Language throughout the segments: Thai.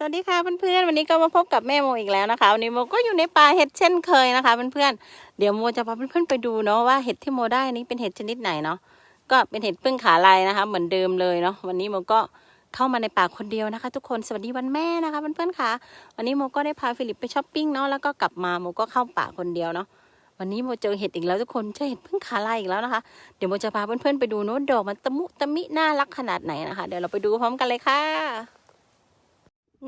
สวัสดีค่ะเพื่อนๆวันนี้ก็มาพบกับแม่โมอีกแล้วนะคะวันนี้โมก็อยู่ในป่าเห็ดเช่นเคยนะคะเพื่อนๆเดี๋ยวโมจะพาเพื่อนๆไปดูเนาะว่าเห็ดที่โมได้นี้เป็นเห็ดชนิดไหนเนาะก็เป็นเห็ดพึ่งขาลายนะคะ เหมือนเดิมเลยเนาะวันนี้โมก็เข้ามาในป่าคนเดียวนะคะ ทุกคนสวัสดีวันแม่นะคะเพื่อนๆค่ะวันนี้โมก็ได้พาฟิลิปไปช้อปปิ้งเนาะแล้วก็กลับมาโมก็เข้าป่าคนเดียวเนาะวันนี้โมเจอเห็ดอีกแล้วทุกคนเจอเห็ดพึ่งขาลายอีกแล้วนะคะ เดี๋ยวโมจะพาเพื่อนๆไปดูเนาะดอกมันตะมุตะมิน่ารักขนาดไหนนะคะ เดี๋ยวเราไปดูพร้อมกันเลยค่ะ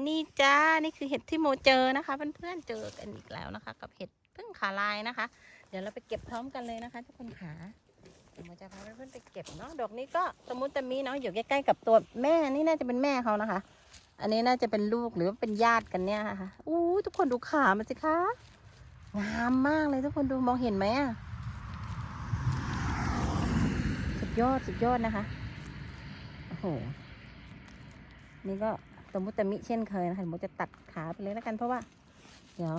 นี่จ้า นี่คือเห็ดที่โมเจอนะคะเพื่อนๆเจอกันอีกแล้วนะคะ กับเห็ดพึ่งขาลายนะคะ เดี๋ยวเราไปเก็บพร้อมกันเลยนะคะ ทุกคนขาโมจะพาเพื่อนๆไปเก็บเนาะดอกนี้ก็ตะมุตะมีเนาะอยู่ใกล้ๆกับตัวแม่นี่น่าจะเป็นแม่เขานะคะ อันนี้น่าจะเป็นลูกหรือว่าเป็นญาติกันเนี่ยค่ะอู้ทุกคนดูขามันสิคะงามมากเลยทุกคนดูมองเห็นไหมอะสุดยอดสุดยอดนะคะโอ้โหนี่ก็ ตมุตมิเช่นเคยนะคะโมจะตัดขาไปเลยแล้วกันเพราะว่า เดี๋ยว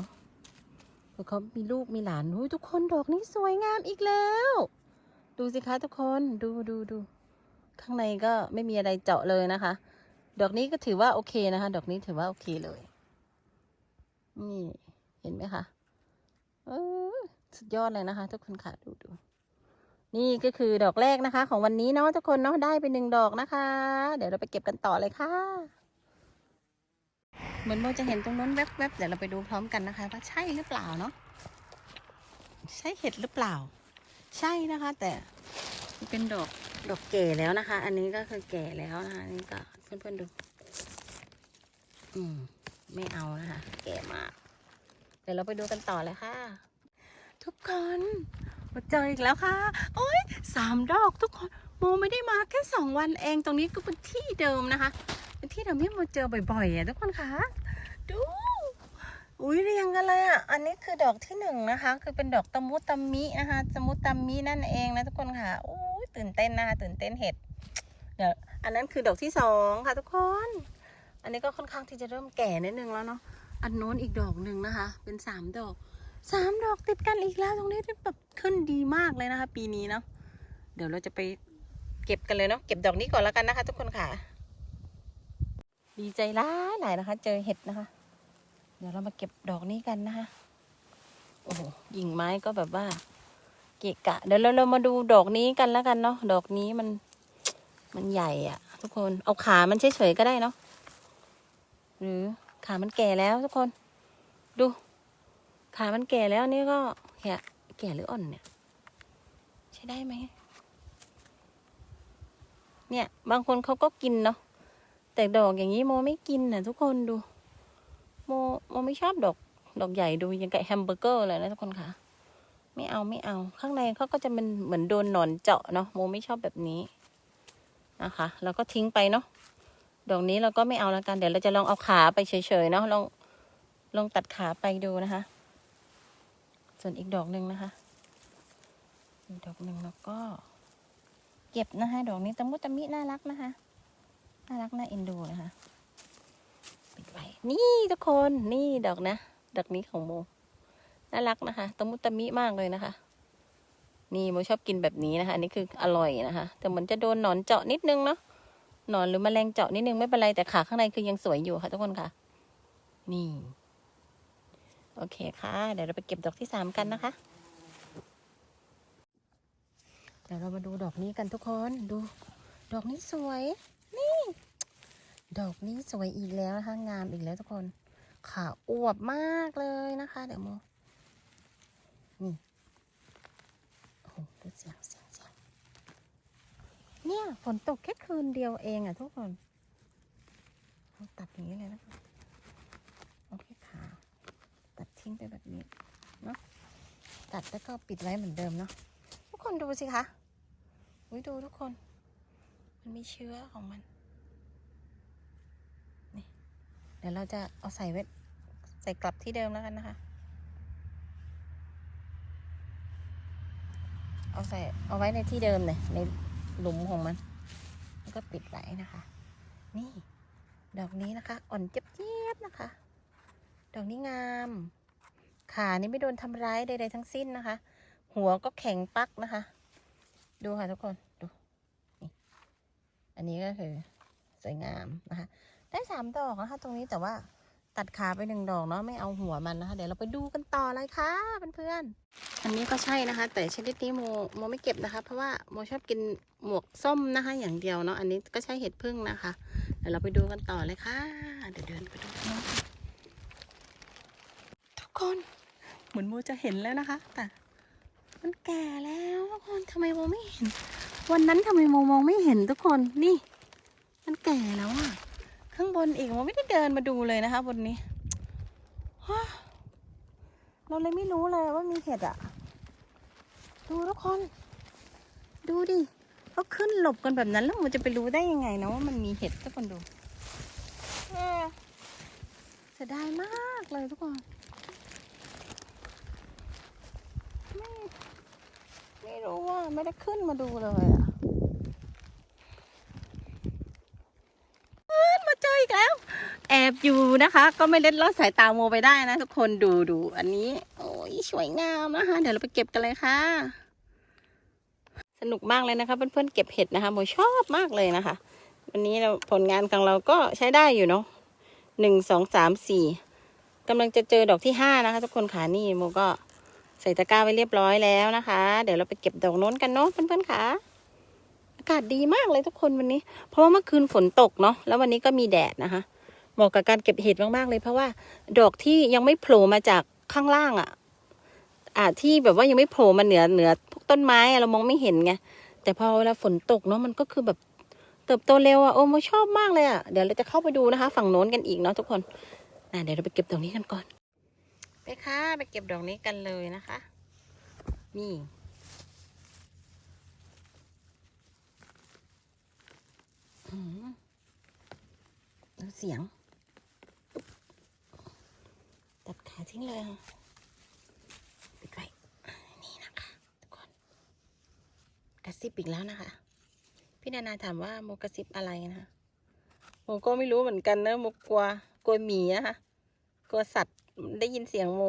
เผื่อเขามีลูกมีหลานหูยทุกคนดอกนี้สวยงามอีกแล้ว ดูสิคะทุกคนดูดูดูข้างในก็ไม่มีอะไรเจาะเลยนะคะ ดอกนี้ก็ถือว่าโอเคนะคะ ดอกนี้ถือว่าโอเคเลย นี่เห็นไหมคะเออสุดยอดเลยนะคะ ทุกคนค่ะดูดูนี่ก็คือดอกแรกนะคะ ของวันนี้เนาะทุกคนเนาะได้ไปหนึ่งดอกนะคะ เดี๋ยวเราไปเก็บกันต่อเลยค่ะ เหมือนโมจะเห็นตรงนั้นแวบๆเดี๋ยวเราไปดูพร้อมกันนะคะว่าใช่หรือเปล่าเนาะใช่เห็ดหรือเปล่า ใช่นะคะ แต่เป็นดอกดอกแก่แล้วนะคะ อันนี้ก็คือแก่แล้วนะคะนนี่ก็เพื่อนๆดู อืม ไม่เอานะคะ แก่มากเดี๋ยวเราไปดูกันต่อเลยค่ะ ทุกคนมาเจออีกแล้วค่ะ โอ้ยสามดอกทุกคนโมไม่ได้มาแค่สองวันเองตรงนี้ก็เป็นที่เดิมนะคะ เป็นที่เราไม่มาเจอบ่อยๆอะทุกคนคะดู อุ้ยเรียงกันเลยอะ อันนี้คือดอกที่หนึ่งนะคะ คือเป็นดอกตะมุตะมินะคะตะมุตะมินั่นเองนะทุกคนค่ะอุ้ยตื่นเต้นนะคะตื่นเต้นเห็ดเดี๋ยวอันนั้นคือดอกที่สองค่ะทุกคน อันนี้ก็ค่อนข้างที่จะเริ่มแก่นิดนึงแล้วเนาะอันโน้นอีกดอกหนึ่งนะคะ เป็นสามดอกสามดอกติดกันอีกแล้วตรงนี้แบบขึ้นดีมากเลยนะคะ ปีนี้เนาะเดี๋ยวเราจะไปเก็บกันเลยเนาะเก็บดอกนี้ก่อนแล้วกันนะคะ ทุกคนค่ะ ดีใจร้ายหลายนะคะ เจอเห็ดนะคะ เดี๋ยวเรามาเก็บดอกนี้กันนะคะโอ้โหกิ่งไม้ก็แบบว่า เกะกะ เดี๋ยวเราเรามาดูดอกนี้กันแล้วกันเนาะดอกนี้มัน มันใหญ่อะทุกคนเอาขามันเฉยๆก็ได้เนาะหรือขามันแก่แล้วทุกคน ดู ขามันแก่แล้วนี่ก็แก่แก่หรืออ่อนเนี่ย ใช้ได้ไหมเนี่ย บางคนเขาก็กินเนาะ แต่ดอกอย่างนี้โมไม่กินนะทุกคนดู โมโมไม่ชอบดอกดอกใหญ่ดูยังกับแฮมเบอร์เกอร์เลยนะทุกคนค่ะ ไม่เอาไม่เอาข้างในเขาก็จะเป็นเหมือนโดนหนอนเจาะเนาะโมไม่ชอบแบบนี้นะคะแล้วก็ทิ้งไปเนาะดอกนี้เราก็ไม่เอาแล้วกันเดี๋ยวเราจะลองเอาขาไปเฉยๆเนาะลองลองตัดขาไปดูนะคะ ส่วนอีกดอกหนึ่งนะคะอีกดอกหนึ่งแล้วก็ เก็บนะคะดอกนี้ตะมุตะมิน่ารักนะคะ น่ารักน่าเอ็นดูนะคะปิดไว้นี่ทุกคนนี่ดอกนะ ดอกนี้ของโมน่ารักนะคะตะมุตะมิมากเลยนะคะ นี่โมชอบกินแบบนี้นะคะอันนี้คืออร่อยนะคะ แต่เหมือนจะโดนหนอนเจาะนิดนึงเนาะหนอนหรือแมลงเจาะนิดนึงไม่เป็นไรแต่ขาข้างในคือยังสวยอยู่ค่ะทุกคนค่ะ นี่ โอเคค่ะ เดี๋ยวเราไปเก็บดอกที่สามกันนะคะเดี๋ยวเรามาดูดอกนี้กันทุกคนดู ดอกนี้สวย นี่ ดอกนี้สวยอีกแล้วนะคะงามอีกแล้วทุกคนขาอวบมากเลยนะคะ เดี๋ยวโมนี่โอ้โหดูเสียงเสียงเสียงเนี่ยฝนตกแค่คืนเดียวเองอะทุกคนเราตัดอย่างนี้เลยนะคะเอาแค่ขาตัดทิ้งไปแบบนี้เนาะตัดแล้วก็ปิดไว้เหมือนเดิมเนาะทุกคนดูสิคะอุ้ยดูทุกคน มันมีเชื้อของมัน นี่ เดี๋ยวเราจะเอาใส่ไว้ใส่กลับที่เดิมแล้วกันนะคะ เอาใส่เอาไว้ในที่เดิมเลยในหลุมของมัน แล้วก็ปิดไว้นะคะ นี่ ดอกนี้นะคะ อ่อนเจี๊ยบๆนะคะ ดอกนี้งาม ขานี่ไม่โดนทำร้ายใดๆทั้งสิ้นนะคะ หัวก็แข็งปักนะคะ ดูค่ะทุกคน อันนี้ก็คือสวยงามนะคะ ได้สามดอกนะคะ ตรงนี้แต่ว่าตัดขาไปหนึ่งดอกเนาะไม่เอาหัวมันนะคะ เดี๋ยวเราไปดูกันต่อเลยค่ะเพื่อนๆอันนี้ก็ใช่นะคะ แต่ชนิดนี้โมโมไม่เก็บนะคะ เพราะว่าโมชอบกินหมวกส้มนะคะ อย่างเดียวเนาะอันนี้ก็ใช่เห็ดพึ่งนะคะ เดี๋ยวเราไปดูกันต่อเลยค่ะ เดี๋ยวเดินไปดูกันเนาะทุกคนเหมือนโมจะเห็นแล้วนะคะ แต่มันแก่แล้วทุกคนทำไมโมไม่เห็น วันนั้นทำไมโมมองไม่เห็นทุกคนนี่ มันแก่แล้วอะข้างบนอีกโมไม่ได้เดินมาดูเลยนะคะบนนี้เราเลยไม่รู้เลยว่ามีเห็ดอะดูทุกคน ดูดิเขาขึ้นหลบกันแบบนั้นแล้วมันจะไปรู้ได้ยังไงนะว่ามันมีเห็ดทุกคนดูเออเสียดายมากเลยทุกคน ไม่ ไม่รู้ว่าไม่ได้ขึ้นมาดูเลยอะเอิ้นมาเจออีกแล้ว แอบอยู่นะคะ ก็ไม่เล็ดลอดสายตาโมไปได้นะทุกคนดูดูอันนี้ โอ้ยสวยงามนะคะ เดี๋ยวเราไปเก็บกันเลยค่ะ สนุกมากเลยนะคะ เพื่อนๆเก็บเห็ดนะคะโมชอบมากเลยนะคะ วันนี้เราผลงานของเราก็ใช้ได้อยู่เนาะหนึ่งสองสามสี่กำลังจะเจอดอกที่ห้านะคะ ทุกคนขานี่โมก็ ใส่ตะกร้าไว้เรียบร้อยแล้วนะคะ เดี๋ยวเราไปเก็บดอกโน้นกันเนาะเพื่อนๆค่ะ อากาศดีมากเลยทุกคนวันนี้ เพราะว่าเมื่อคืนฝนตกเนาะแล้ววันนี้ก็มีแดดนะคะเหมาะกับการเก็บเห็ดมากๆเลย เพราะว่าดอกที่ยังไม่โผล่มาจากข้างล่างอะ่ะอ่าที่แบบว่ายังไม่โผล่มาเหนือเหนือพวกต้นไม้อะเรามองไม่เห็นไงแต่พอเวลาฝนตกเนาะมันก็คือแบบเติบโตเร็วอะ่ะโอ้โมชอบมากเลยอะ่ะเดี๋ยวเราจะเข้าไปดูนะคะ ฝั่งโน้นกันอีกเนาะทุกคนอะเดี๋ยวเราไปเก็บดอกนี้กันก่อน ไปค่ะ ไปเก็บดอกนี้กันเลยนะคะ นี่ดูเสียง ตัดขาทิ้งเลยค่ะปิดไว้นี่นะคะทุกคน กระซิบอีกแล้วนะคะ พี่นานาถามว่าโมกระซิบอะไรนะคะโมก็ไม่รู้เหมือนกันนะโมกลัวกลัวหมีนะคะกลัวสัตว์ ได้ยินเสียงโม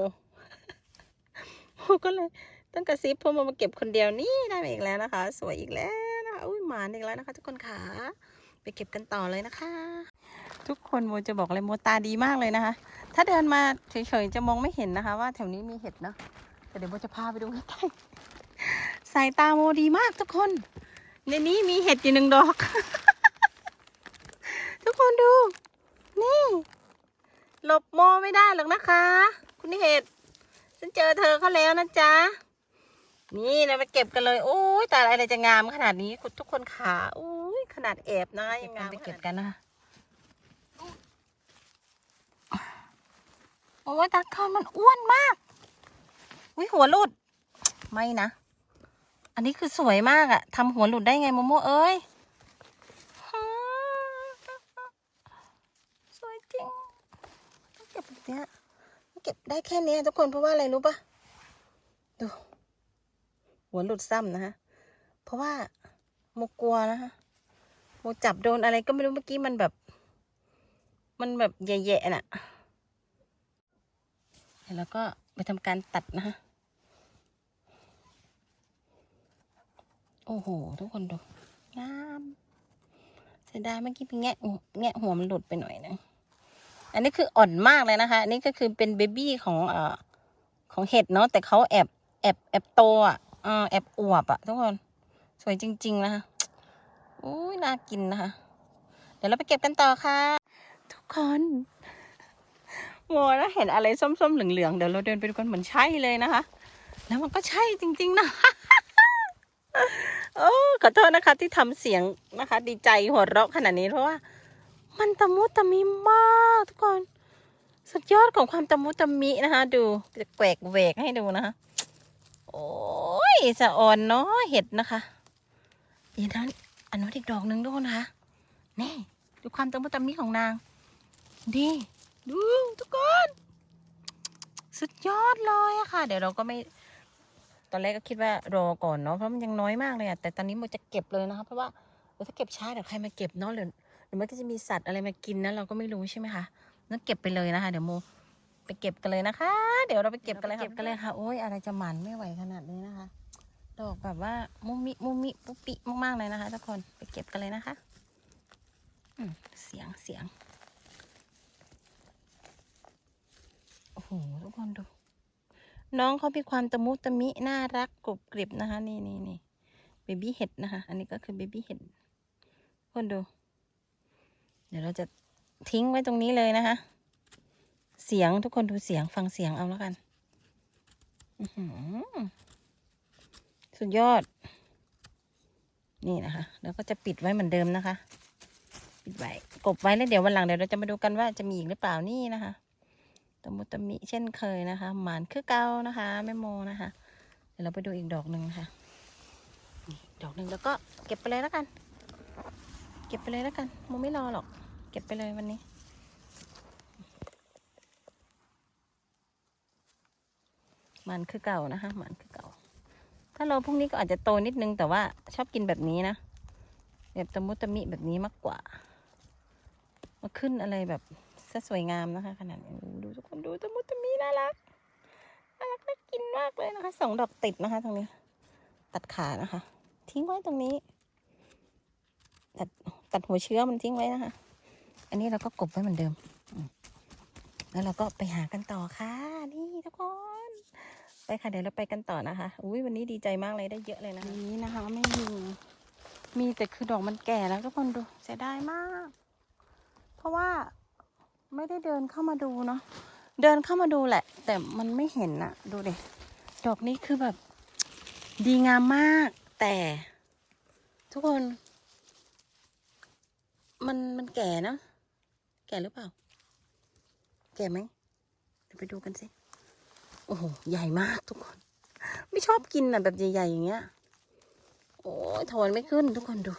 โมก็เลยต้องกระซิบเพราะโมมาเก็บคนเดียวนี่ได้มาอีกแล้วนะคะ สวยอีกแล้วนะคะอุ้ยหมาอีกแล้วนะคะ ทุกคนขาไปเก็บกันต่อเลยนะคะ ทุกคนโมจะบอกเลยโมตาดีมากเลยนะคะ ถ้าเดินมาเฉยๆจะมองไม่เห็นนะคะ ว่าแถวนี้มีเห็ดเนาะแต่เดี๋ยวโมจะพาไปดูใกล้ๆสายตาโมดีมากทุกคน ในนี้มีเห็ดอยู่หนึ่งดอก ทุกคนดู นี่ หลบโมไม่ได้หรอกนะคะ คุณเห็ดฉันเจอเธอเขาแล้วนะจ๊ะ นี่เราไปเก็บกันเลยโอ้ยแต่อะไรจะงามขนาดนี้คุณทุกคนขาโอ้ยขนาดแอบนะยังงามไปเก็บกันนะคะโอ้ยตาคอนมันอ้วนมากวิหัวหลุด ไม่นะ อันนี้คือสวยมากอะทำหัวหลุดได้ไงโมโมเอ้ยฮ่าสวยจริงต้อง เนี้ยเก็บได้แค่เนี้ยทุกคนเพราะว่าอะไรรู้ปะดู หัวหลุดซ้ำนะคะเพราะว่าโมกลัวนะคะโมจับโดนอะไรก็ไม่รู้เมื่อกี้มันแบบ มันแบบแย่ๆน่ะแล้วก็ไปทำการตัดนะคะโอ้โห ทุกคนดูงามเสียดายเมื่อกี้ไปแงะแงะหัวมันหลุดไปหน่อยนึง อันนี้คืออ่อนมากเลยนะคะ อันนี้ก็คือเป็นเบบี้ของเอ่อของเห็ดเนาะแต่เขาแอบแอบแอบโตอะเออแอบอวบอะทุกคนสวยจริง ๆ นะคะอุ้ยน่ากินนะคะ เดี๋ยวเราไปเก็บกันต่อค่ะ ทุกคนโมนะเห็นอะไรส้มๆเหลืองๆเดี๋ยวเราเดินไปดูกันเหมือนใช่เลยนะคะ แล้วมันก็ใช่จริง ๆ นะโอ้ขอโทษนะคะที่ทำเสียงนะคะ ดีใจหัวเราะขนาดนี้เพราะว่า มันตะมุตะมิมากทุกคน สุดยอดของความตะมุตะมินะคะ ดูจะแกวกแหวกให้ดูนะคะโอ้ยสะอ่อนเนาะเห็ดนะคะอีนั้นอันนู้นอีกดอกหนึ่งด้วยนะคะนี่ดูความตะมุตะมิของนางดีดูทุกคน สุดยอดเลยอะค่ะ เดี๋ยวเราก็ไม่ ตอนแรกก็คิดว่ารอก่อนเนาะเพราะมันยังน้อยมากเลยอะแต่ตอนนี้โมจะเก็บเลยนะคะเพราะว่าถ้าเก็บช้าเดี๋ยวใครมาเก็บเนาะหรือ ดี๋ยวมันก็จะมีสัตว์อะไรมากินนะเราก็ไม่รู้ใช่ไหมคะนั่นเก็บไปเลยนะคะ เดี๋ยวโมไปเก็บกันเลยนะคะ เดี๋ยวเราไปเก็บกันเลยค่ะเก็บกันเลยค่ะโอ้ยอะไรจะหมันไม่ไหวขนาดนี้นะคะ ดอกแบบว่ามุมิมุมิปุปิมากๆเลยนะคะทุกคนไปเก็บกันเลยนะคะอืมเสียงเสียงโอ้โหทุกคนดู น้องเขามีความตะมุตะมิน่ารักกรุบกริบนะคะ นี่นี่นี่เบบี้เห็ดนะคะ อันนี้ก็คือเบบี้เห็ดคนดู เดี๋ยวเราจะทิ้งไว้ตรงนี้เลยนะคะ เสียงทุกคนดูเสียงฟังเสียงเอาแล้วกันสุดยอด นี่นะคะ แล้วก็จะปิดไว้เหมือนเดิมนะคะ ปิดไว้กบไว้แล้วเดี๋ยววันหลังเดี๋ยวเราจะมาดูกันว่าจะมีอีกหรือเปล่านี่นะคะตะมุตะมิเช่นเคยนะคะ หมานคือเกานะคะแม่โมนะคะ เดี๋ยวเราไปดูอีกดอกหนึ่งค่ะ ดอกหนึ่งแล้วก็เก็บไปเลยแล้วกัน ก็บไปเลยแล้วกันโมไม่รอหรอก เก็บไปเลยวันนี้ มันคือเก่านะคะมันคือเก่า ถ้าเราพรุ่งนี้ก็อาจจะโตนิดนึงแต่ว่าชอบกินแบบนี้นะ แบบตะมุตะมิแบบนี้มากกว่ามาขึ้นอะไรแบบซะสวยงามนะคะ ขนาดนี้ดูทุกคนดูตะมุตะมิน่ารักน่ารักน่ากินมากเลยนะคะสองดอกติดนะคะ ตรงนี้ ตัดขานะคะ ทิ้งไว้ตรงนี้ตัด ตัดหัวเชื้อมันทิ้งไว้นะคะ อันนี้เราก็กบไว้เหมือนเดิม แล้วเราก็ไปหากันต่อค่ะ นี่ทุกคน ไปค่ะเดี๋ยวเราไปกันต่อนะคะ อุ้ยวันนี้ดีใจมากเลยได้เยอะเลยนะนี้นะคะ ไม่มี มีแต่คือดอกมันแก่แล้วทุกคนดูเสียดายมาก เพราะว่าไม่ได้เดินเข้ามาดูเนาะ เดินเข้ามาดูแหละ แต่มันไม่เห็นอะดูเดิดอกนี้คือแบบ ดีงามมาก แต่ ทุกคน มันมันแก่นะ แก่หรือเปล่า แก่ไหมเดี๋ยวไปดูกันสิ โอ้โห ใหญ่มากทุกคน ไม่ชอบกินอะ แบบใหญ่ๆอย่างเงี้ย โอ้ยถอนไม่ขึ้นทุกคนดู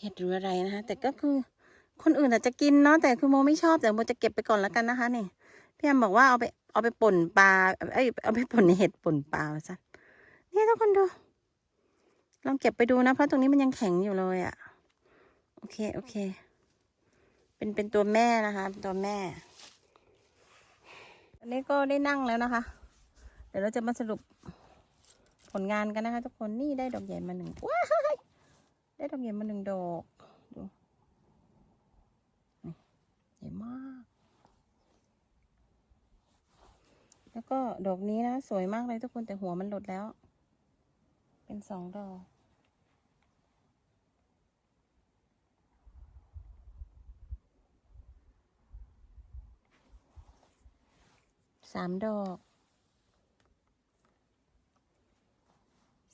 เห็ดหรืออะไรนะคะ แต่ก็คือคนอื่นอาจจะกินเนาะแต่คือโมไม่ชอบแต่โมจะเก็บไปก่อนแล้วกันนะคะนี่พี่แอมบอกว่าเอาไปเอาไปป่นปลาเอ้ยเอาไปป่นเห็ดป่นปลาซะนี่ทุกคนดู ลองเก็บไปดูนะเพราะตรงนี้มันยังแข็งอยู่เลยอะ่ะ อเค โอเค เป็นเป็นตัวแม่นะคะเป็นตัวแม่ อันนี้ก็ได้นั่งแล้วนะคะ เดี๋ยวเราจะมาสรุปผลงานกันนะคะ ทุกคนนี่ได้ดอกใหญ่มาหนึ่งว้ายได้ดอกใหญ่มาหนึ่งดอกดูใหญ่มาก แล้วก็ดอกนี้นะ สวยมากเลยทุกคนแต่หัวมันหลุดแล้ว เป็นสองดอก สามดอก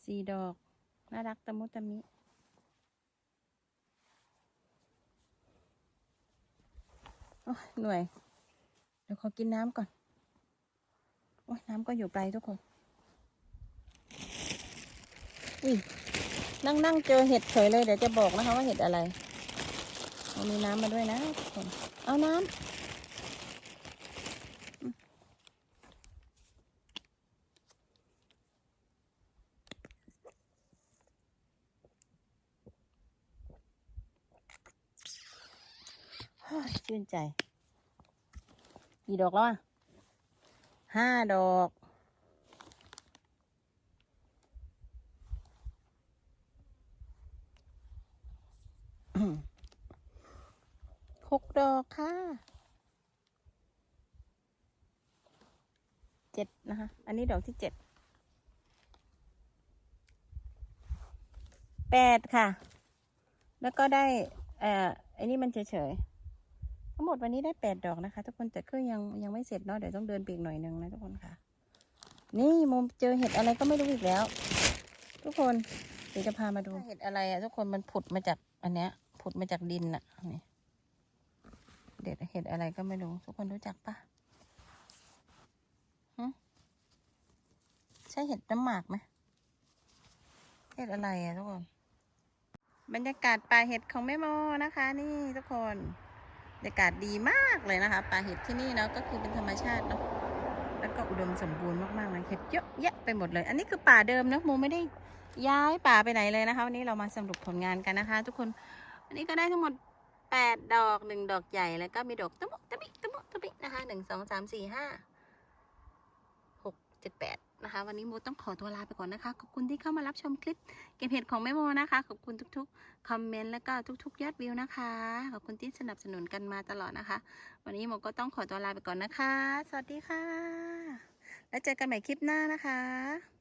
สี่ดอก น่ารักตะมุตะมิ โอ้ยหนื่อยเดี๋ยวขอกินน้ำก่อน โอ้ยน้ำก็อยู่ไกลทุกคน อุ้ย นั่งนั่งเจอเห็ดเฉยเลย เดี๋ยวจะบอกนะคะว่าเห็ดอะไร มีน้ำมาด้วยนะทุกคน เอาน้ำ เฮ้ยชื่น ใจ กี่ดอกแล้วอะห้าดอก หกดอกค่ะ เจ็ดนะคะ อันนี้ดอกที่เจ็ด แปดค่ะ แล้วก็ได้ เอ่อไอ้นี่มันเฉยๆ ทั้งหมดวันนี้ได้แปดดอกนะคะ ทุกคนแต่ก็ยังยังไม่เสร็จเนาะเดี๋ยวต้องเดินไปอีกหน่อยหนึ่งนะทุกคนค่ะ นี่โมเจอเห็ดอะไรก็ไม่รู้อีกแล้ว ทุกคนเดี๋ยวจะพามาดูเห็ดอะไรอะทุกคนมันผุดมาจากอันเนี้ย ผุดมาจากดินอะนี่เด็ดเห็ดอะไรก็ไม่รู้ทุกคนรู้จักปะใช่เห็ดน้ำหมากไหมเห็ดอะไรอะทุกคน บรรยากาศป่าเห็ดของแม่โมนะคะ นี่ทุกคน บรรยากาศดีมากเลยนะคะป่าเห็ดที่นี่เนาะก็คือเป็นธรรมชาติเนาะแล้วก็อุดมสมบูรณ์มากๆเลยเห็ดเยอะแยะไปหมดเลย อันนี้คือป่าเดิมนะโมไม่ได้ย้ายป่าไปไหนเลยนะคะวันนี้เรามาสรุปผลงานกันนะคะ ทุกคนวันนี้ก็ได้ทั้งหมดแปดดอกหนึ่งดอกใหญ่แล้วก็มีดอกตะมุตะมิตะมุตะมินะคะหนึ่งสองสามสี่ห้าหกเจ็ดแปด นะคะ วันนี้โมต้องขอตัวลาไปก่อนนะคะ ขอบคุณที่เข้ามารับชมคลิปเกมเห็ดของแม่โมนะคะ ขอบคุณทุกๆคอมเมนต์แล้วก็ทุก ๆ ยอดวิวนะคะ ขอบคุณที่สนับสนุนกันมาตลอดนะคะ วันนี้โมก็ต้องขอตัวลาไปก่อนนะคะ สวัสดีค่ะ แล้วเจอกันใหม่คลิปหน้านะคะ